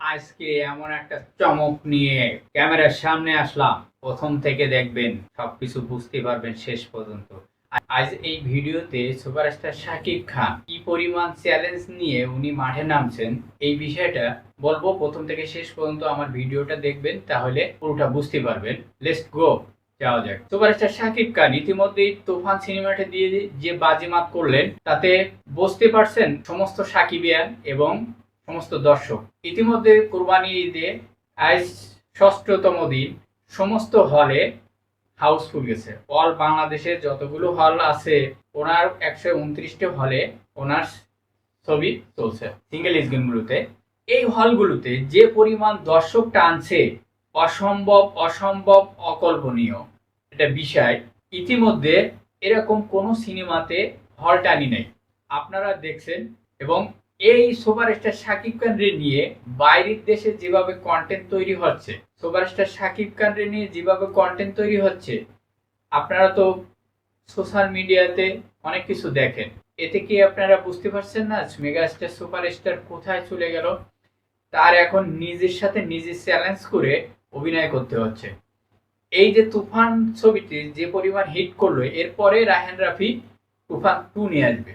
আজকে এমন একটা চমক নিয়ে ক্যামেরার সামনে আসলাম। প্রথম থেকে দেখবেন, সবকিছু বুঝতে পারবেন শেষ পর্যন্ত। আজ এই ভিডিওতে সুপারস্টার শাকিব খান কি পরিমাণ চ্যালেঞ্জ নিয়ে উনি মাঠে নামছেন, এই বিষয়টা বলব। প্রথম থেকে শেষ পর্যন্ত আমার ভিডিওটা দেখবেন, তাহলে পুরোটা বুঝতে পারবেন। লেটস গো যাওয়া যাক। সুপারস্টার শাকিব খান ইতিমধ্যেই তুফান সিনেমাটা দিয়ে যে বাজিমাত করলেন, তাতে বুঝতে পারছেন সমস্ত সাকিবিয়ান এবং সমস্ত দর্শক। ইতিমধ্যে কোরবানি ঈদে আজ ষষ্ঠতম দিন, সমস্ত হলে হাউসফুল গেছে। অল বাংলাদেশে যতগুলো হল আছে, ওনার একশো উনত্রিশটি হলে ওনার ছবি চলছে। সিঙ্গেল স্ক্রিনগুলোতে। এই হলগুলোতে যে পরিমাণ দর্শক টানছে অসম্ভব অসম্ভব, অকল্পনীয়। এটা বিষয়। ইতিমধ্যে এরকম কোনো সিনেমাতে হল টানি নেই। আপনারা দেখছেন এবং এই সুপারস্টার শাকিব খানরে নিয়ে বাইরের দেশে যেভাবে কন্টেন্ট তৈরি হচ্ছে, সুপারস্টার শাকিব খানরে নিয়ে যেভাবে কন্টেন্ট তৈরি হচ্ছে, আপনারা তো সোশ্যাল মিডিয়াতে অনেক কিছু দেখেন। এতে কি আপনারা বুঝতে পারছেন না মেগাস্টার, সুপারস্টার কোথায় চলে গেল? তার এখন নিজের সাথে নিজে চ্যালেঞ্জ করে অভিনয় করতে হচ্ছে। এই যে তুফান ছবিটি যে পরিমাণ হিট করল, এরপরে রাহেন রাফি তুফান টু নিয়ে আসবে।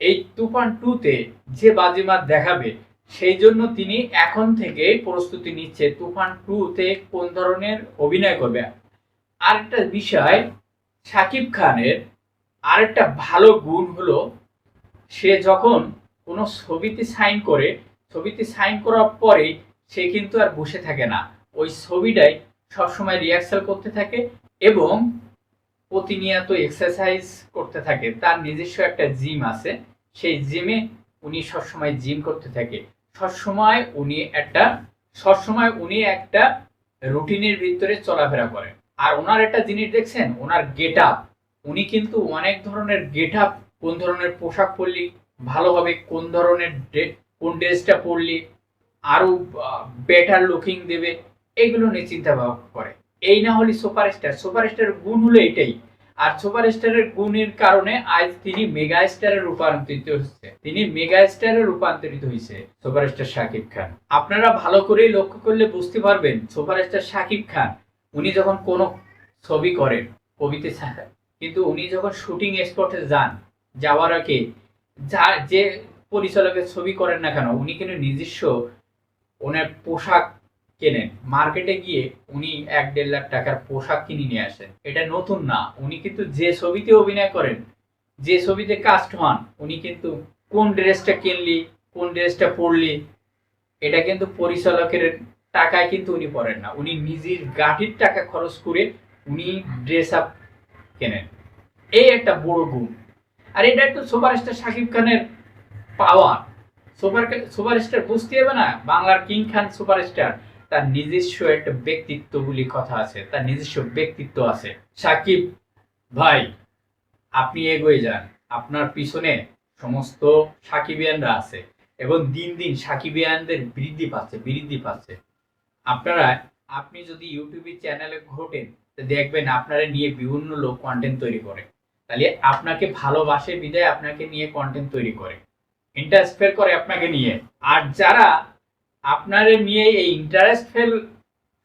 এই তুফান টুতে যে বাজিমাত দেখাবে, সেই জন্য তিনি এখন থেকে প্রস্তুতি নিচ্ছে তুফান টুতে কোন ধরনের অভিনয় করবে। আরেকটা বিষয় শাকিব খানের আরেকটা ভালো গুণ হলো, সে যখন কোনো ছবিতে সাইন করে ছবিতে সাইন করার পরে সে কিন্তু আর বসে থাকে না। ওই ছবিটাই সবসময় রিহার্সাল করতে থাকে এবং প্রতিনিয়ত এক্সারসাইজ করতে থাকে। তার নিজস্ব একটা জিম আছে। সেই জিমে উনি সবসময় জিম করতে থাকে। সবসময় উনি একটা, সবসময় উনি একটা রুটিনের ভিতরে চলাফেরা করেন। আর ওনার একটা জিনিস দেখছেন? ওনার গেট আপ উনি কিন্তু অনেক ধরনের গেট আপ কোন ধরনের পোশাক পরলি, ভালো হবে কোন ধরনের কোন ড্রেসটা পরলি আরও বেটার লুকিং দেবে। এগুলো নিয়ে চিন্তা ভাবনা করে। এই না হলে সুপারস্টার সুপারস্টারের গুণ হলো এটাই। আর সুপার সুপারস্টারের গুণের কারণে আজ তিনি মেগা স্টারে রূপান্তরিত হচ্ছে। তিনি মেগা স্টারে রূপান্তরিত হয়েছে সুপারস্টার শাকিব খান। আপনারা ভালো করে লক্ষ্য করলে বুঝতে পারবেন, সুপারস্টার শাকিব খান, উনি যখন কোনো ছবি করেন কবিতে কিন্তু উনি যখন শুটিং স্পটে যান, যাওয়ার আগে যা, যে পরিচালকের ছবি করেন না কেন, উনি কিন্তু নিজস্ব ওনার পোশাক কেনেন। মার্কেটে গিয়ে উনি এক দেড় লাখ টাকার পোশাক কিনে নিয়ে আসেন। এটা নতুন না। উনি কিন্তু যে ছবিতে অভিনয় করেন, যে ছবিতে কাস্ট হন, উনি কিন্তু কোন ড্রেসটা কিনলি, কোন ড্রেসটা পরলি, এটা কিন্তু পরিচালকের টাকায় কিন্তু উনি পরেন না। উনি নিজের গাঠির টাকা খরচ করে উনি ড্রেস আপ কেনেন। এই একটা বড় গুণ। আর এটা একটু সুপারস্টার শাকিব খানের পাওয়ার সুপার সুপারস্টার বুঝতে হবে না, বাংলার কিং খান সুপারস্টার। তার নিজস্ব একটা ব্যক্তিত্ব বলি কথা আছে, তার নিজস্ব ব্যক্তিত্ব আছে। সাকিব, ভাই, আপনি এগিয়ে যান। আপনার পিছনে সমস্ত সাকিবিয়ানরা আছে এবং দিন দিন সাকিবিয়ানদের বৃদ্ধি পাচ্ছে বৃদ্ধি পাচ্ছে। আপনারা, আপনি যদি ইউটিউবে চ্যানেলে ঘোটেন দেখবেন আপনারা নিয়ে বিভিন্ন লোক কন্টেন্ট তৈরি করে। তাহলে আপনাকে ভালোবাসে বিদায় আপনাকে নিয়ে কন্টেন্ট তৈরি করে। ইন্টারেস্ট ফেল করে আপনাকে নিয়ে। আর যারা আপনারে নিয়ে এই ইন্টারেস্ট ফেল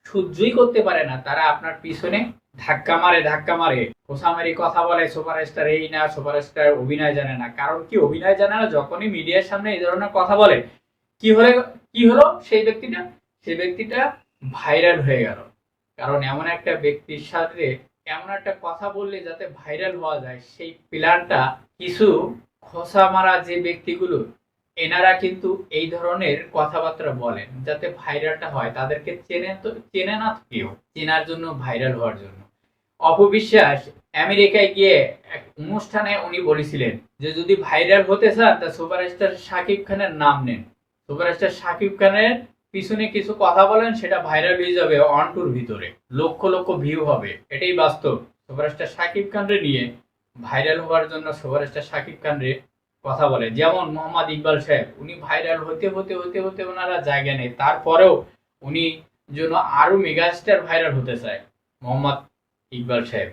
সহ্যই করতে পারে না। তারা আপনার পিছনে ধাক্কা মারে ধাক্কা মারে। খোসামারি কথা বলে, সুপারস্টার এই না, সুপারস্টার অভিনয় জানে না। কারণ কি, অভিনয় জানে না, যখনই মিডিয়ার সামনে এই ধরনের কথা বলে, কি হলে, কি হলো সেই ব্যক্তিটা? সেই ব্যক্তিটা ভাইরাল হয়ে গেল। কারণ এমন একটা ব্যক্তির সাথে এমন একটা কথা বললে যাতে ভাইরাল হওয়া যায়, সেই প্ল্যানটা কিছু খোসা মারা যে ব্যক্তিগুলো এনারা কিন্তু এই ধরনের কথাবার্তা বলেন, যাতে ভাইরালটা হয়। তাদেরকে চেনে তো, চেনে না কেউ। চেনার জন্য, ভাইরাল হওয়ার জন্য। অপবিশ্বাস, আমেরিকায় গিয়ে এক অনুষ্ঠানে উনি বলেছিলেন যে, যদি ভাইরাল হতে চান, তা সুপারস্টার শাকিব খানের নাম নেন। সুপারস্টার শাকিব খানের পিছনে কিছু কথা বলেন, সেটা ভাইরাল হয়ে যাবে অন টুর ভিতরে। লক্ষ লক্ষ ভিউ হবে। এটাই বাস্তব। সুপারস্টার শাকিব খানরে নিয়ে ভাইরাল হওয়ার জন্য সুপারস্টার শাকিব খানরে কথা বলে। যেমন মোহাম্মদ ইকবাল সাহেব, উনি ভাইরাল হতে হতে হতে হতে ওনারা জায়গা নেই। তারপরেও উনি জন্য আরও মেগাস্টার ভাইরাল হতে চায়, মোহাম্মদ ইকবাল সাহেব।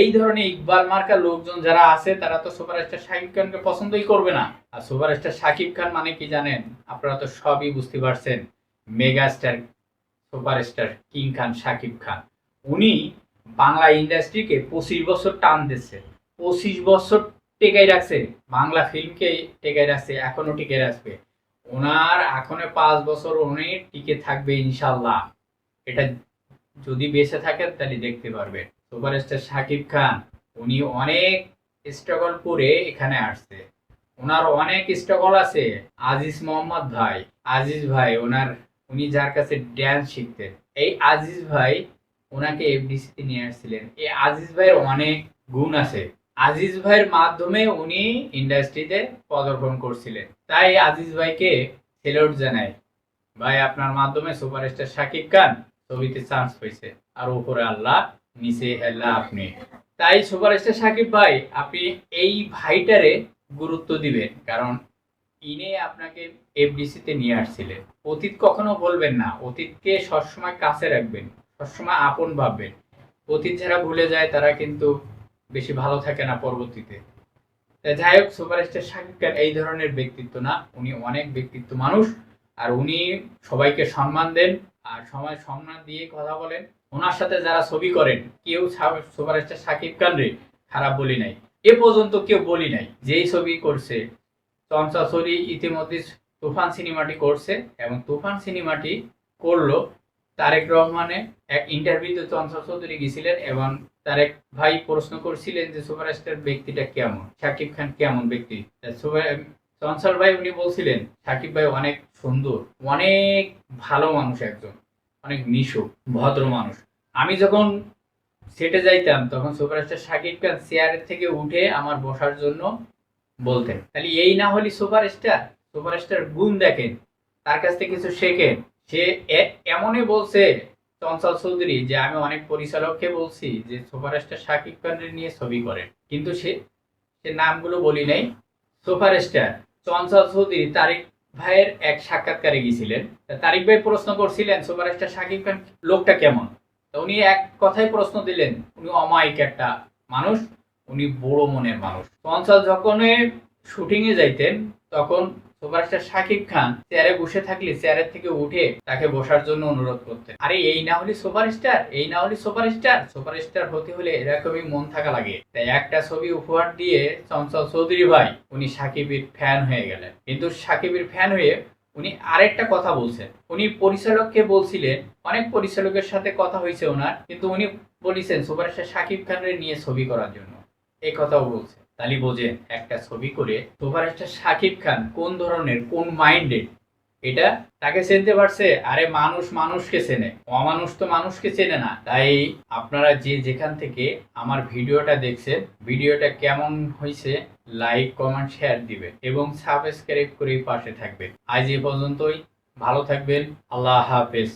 এই ধরনের ইকবাল মার্কা লোকজন যারা আছে, তারা তো সুপারস্টার শাকিব খানকে পছন্দই করবে না। আর সুপারস্টার শাকিব খান মানে কি জানেন? আপনারা তো সবই বুঝতে পারছেন mega star superstar king Khan, Shakib Khan. উনি বাংলা ইন্ডাস্ট্রিকে পঁচিশ বছর টান দিচ্ছে পঁচিশ বছর টেকাই রাখছে। বাংলা ফিল্মকে টেকাই রাখছে, এখনও টিকে রাখবে। ওনার এখনও পাঁচ বছর উনি টিকে থাকবে ইনশাল্লাহ। এটা যদি বেঁচে থাকেন তাহলে দেখতে পারবেন সুপারস্টার শাকিব খান, উনি অনেক স্ট্রাগল করে এখানে আসছে। ওনার অনেক স্ট্রাগল আছে। আজিজ মোহাম্মদ ভাই, আজিজ ভাই, ওনার, উনি যার কাছে ড্যান্স শিখতেন। এই আজিজ ভাই ওনাকে এফডিসিতে নিয়ে আসছিলেন। এই আজিজ ভাইয়ের অনেক গুণ আছে। আজিজ ভাইয়ের মাধ্যমে উনি ইন্ডাস্ট্রিতে পদার্পণ করছিলেন। তাই আজিজ ভাইকে সেলুট জানাই। ভাই, আপনার মাধ্যমে সুপারস্টার শাকিব খান ছবিতে চান্স পেয়েছে আর উপরে আল্লাহ, নিচে আল্লাহ আপনি। তাই সুপারস্টার শাকিব ভাই, আপনি এই ভাইটারে গুরুত্ব দিবেন। কারণ ইনে আপনাকে এফডিসিতে নিয়ে আসছিলেন। অতীত কখনো বলবেন না। অতীতকে সবসময় কাছে রাখবেন। সবসময় আপন ভাববেন। অতীত যারা ভুলে যায়, তারা কিন্তু বেশি ভালো থাকে না পরবর্তীতে। যাই হোক, সুপারস্টার শাকিব খান এই ধরনের ব্যক্তিত্ব না। উনি অনেক ব্যক্তিত্ব মানুষ, আর উনি সবাইকে সম্মান দেন, আর সবাই সম্মান দিয়ে কথা বলেন। ওনার সাথে যারা ছবি করেন, কেউ সুপারস্টার শাকিব খান রে, খারাপ বলি নাই। এ পর্যন্ত কেউ বলি নাই যেই ছবি করছে। চঞ্চল সরি ইতিমধ্যে তুফান সিনেমাটি করছে, এবং তুফান সিনেমাটি করল তারেক রহমানে। এক ইন্টারভিউতে চঞ্চল চৌধুরী গেছিলেন, এবং তারেক ভাই প্রশ্ন করছিলেন যে সুপারস্টার ব্যক্তিটা কেমন? শাকিব খান কেমন ব্যক্তি? চঞ্চল ভাই উনি বলছিলেন শাকিব ভাই অনেক সুন্দর, অনেক ভালো মানুষ একজন, অনেক মিশুক ভদ্র মানুষ। আমি যখন সেটে যাইতাম, তখন সুপারস্টার শাকিব খান চেয়ারের থেকে উঠে আমার বসার জন্য বলতেন। তাহলে এই না হলে সুপারস্টার সুপারস্টার গুণ দেখেন, তার কাছ থেকে কিছু শেখেন। সে এমনই বলছে চঞ্চল চৌধুরী, যে আমি অনেক পরিচালককে বলছি যে সুপারস্টার শাকিব খানের নিয়ে ছবি করেন, কিন্তু সে সে নামগুলো বলি নাই। সুপারস্টার চঞ্চল চৌধুরী তারিক ভাইয়ের এক সাক্ষাৎকারে গিয়েছিলেন। তারিক ভাই প্রশ্ন করছিলেন, সুপারস্টার শাকিব খান লোকটা কেমন? তা উনি এক কথায় প্রশ্ন দিলেন, উনি অমায়িক একটা মানুষ, উনি বড় মনের মানুষ। চঞ্চল যখন শুটিং এ যাইতেন, তখন সুপারস্টার শাকিব খান চেয়ারে বসে থাকলে চেয়ারের থেকে উঠে তাকে বসার জন্য অনুরোধ করতেন। আরে, এই না হলে সুপারস্টার এই না হলে সুপারস্টার সুপারস্টার হতে হলে এরকমই মন থাকা লাগে। তাই একটা ছবি উপহার দিয়ে চঞ্চল চৌধুরী ভাই, উনি সাকিবের ফ্যান হয়ে গেলেন। কিন্তু সাকিবের ফ্যান হয়ে উনি আরেকটা কথা বলছেন। উনি পরিচালককে বলছিলেন, অনেক পরিচালকের সাথে কথা হয়েছে ওনার, কিন্তু উনি বলেছেন সুপারস্টার শাকিব খানের নিয়ে ছবি করার জন্য। এই কথাও বলছে তাহলে বোঝেন একটা ছবি করে সুপারস্টার শাকিব খান কোন ধরনের, কোন মাইন্ডেড এটা তাকে চিনতে পারছে, আরে মানুষ মানুষকে চেনে, অমানুষ তো মানুষকে চেনে না। তাই আপনারা যে যেখান থেকে আমার ভিডিওটা দেখছেন, ভিডিওটা কেমন হয়েছে, লাইক, কমেন্ট, শেয়ার দিবে এবং সাবস্ক্রাইব করে পাশে থাকবেন। আজ এ পর্যন্তই, ভালো থাকবেন, আল্লাহ হাফেজ।